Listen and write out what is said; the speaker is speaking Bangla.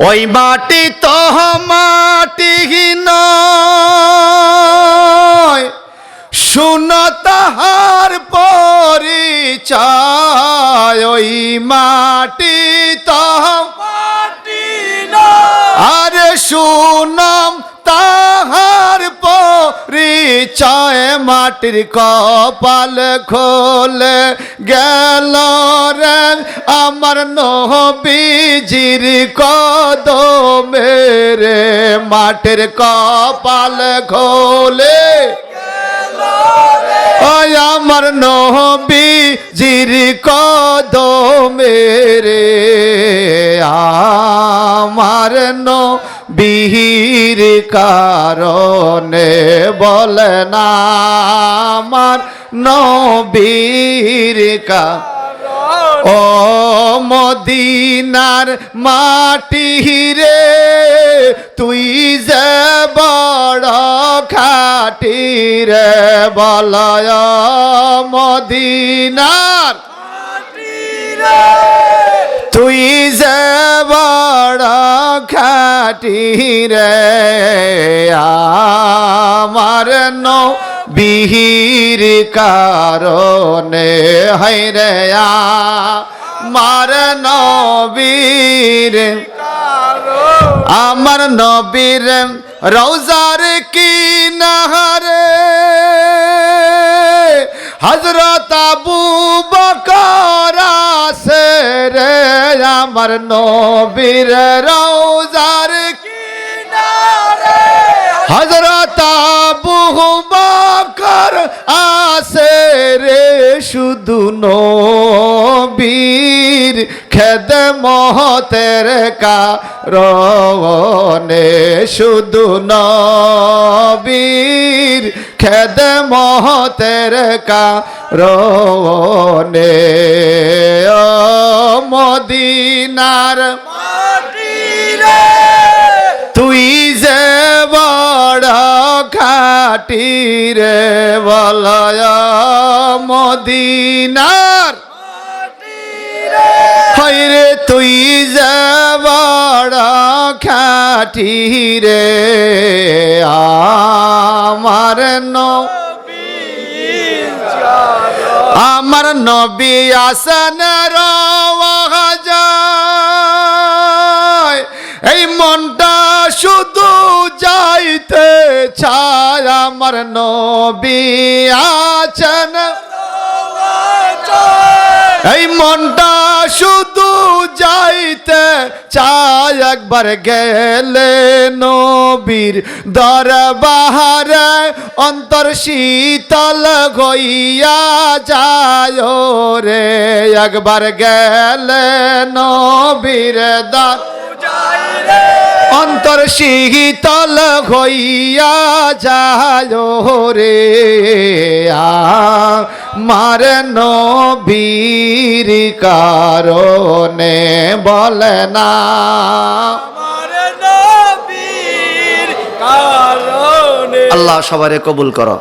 ওই মাটি তো মাটি নয়। শুন তাহার পরিচয় ওই মাটি তো আরে শুনম পরিচয় মাটির কপাল খোলে গেল রে আমার নবীজির কদমে রে। মাটির কপাল খোলে আমার নহবি জির কদমে রে। আমার নবীর কারণে বলে না আমার নবীর কা ও মদিনার মাটি রে তুই যে বড় খাটি রে বলয় মদিনার। তুই যে বড় খাটি রে আমার নো বিহির কারণে হাইরে আমার নবীর আমার নবীর রৌজার কি নাহারে হজরত আবু বকর রে আমার নবীর রৌজার হজরত আবু বকর আছে রে শুধু নবীর খেদ মহতের কারণে শুধু নবীর খেদ মহতের কারণে মদিনার। তুই যে বড় খাটি রে বলয় মদিনার। হইরে তুই যে বড় খাটি রে আমার নো আমার নবী আসন এই মনটা শুধু যাইতে চায় আমার নবী আছেন এই মনটা শুধু যাইতে চাই একবার গেলে নবীর দরবারে অন্তর শীতল হইয়া যায় রে একবার গেলে নবীর দর অন্তর শীতল হইয়া যায় রে। মার নবীর কারণে বলে না। কারণে। আল্লাহ সবারে কবুল করো।